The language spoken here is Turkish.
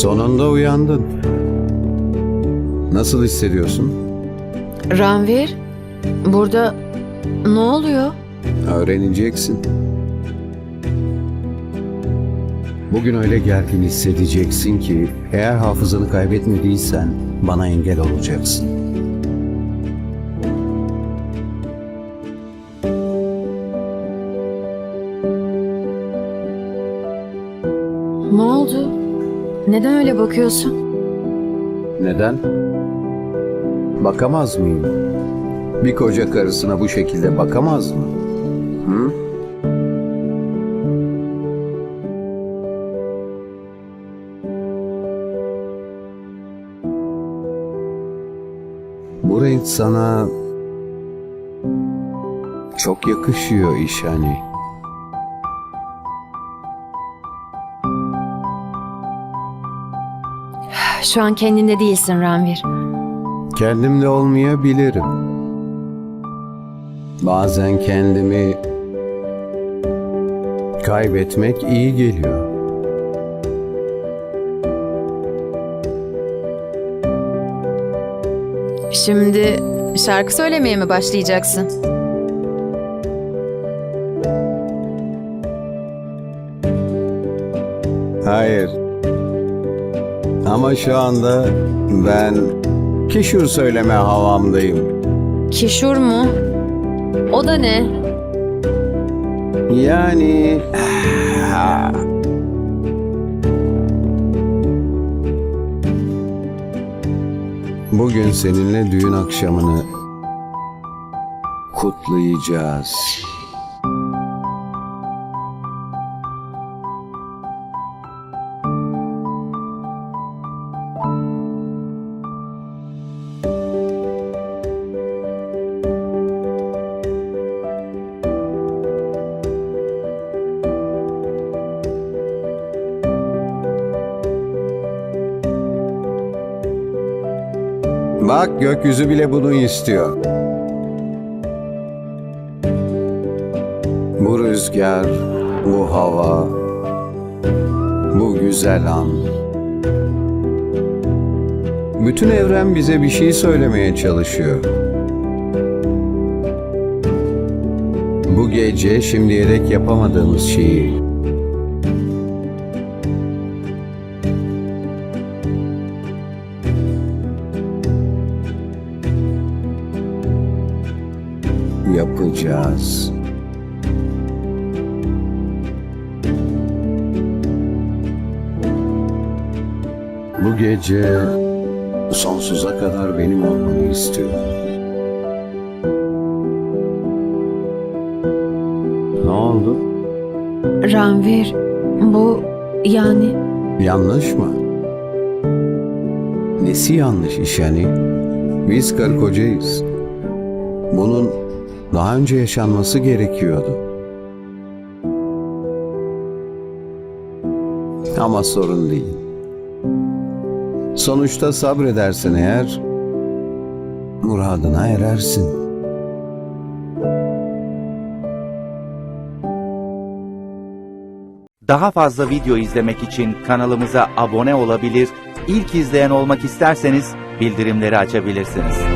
Sonunda uyandın. Nasıl hissediyorsun? Ranvir, burada ne oluyor? Öğreneceksin. Bugün öyle gergin hissedeceksin ki eğer hafızanı kaybetmediysen bana engel olacaksın. Ne oldu? Neden öyle bakıyorsun? Neden? Bakamaz mıyım? Bir koca karısına bu şekilde bakamaz mı? Hı? Bu renk sana çok yakışıyor iş hani. Şu an kendinde değilsin Ranvir. Kendimde olmayabilirim. Bazen kendimi kaybetmek iyi geliyor. Şimdi şarkı söylemeye mi başlayacaksın? Hayır. Ama şu anda ben kişur söyleme havamdayım. Kişur mu? O da ne? Yani Bugün seninle düğün akşamını kutlayacağız. Bak gökyüzü bile bunu istiyor. Bu rüzgar, bu hava, bu güzel an. Bütün evren bize bir şey söylemeye çalışıyor. Bu gece şimdiye dek yapamadığımız şeyi yapacağız. Bu gece sonsuza kadar benim olmanı istiyorum. Ne oldu? Ranvir, bu yani Yanlış mı? Nesi yanlış iş yani? Biz karı kocayız. Bunun daha önce yaşanması gerekiyordu. Ama sorun değil. Sonuçta sabredersen eğer muradına erersin. Daha fazla video izlemek için kanalımıza abone olabilir, ilk izleyen olmak isterseniz bildirimleri açabilirsiniz.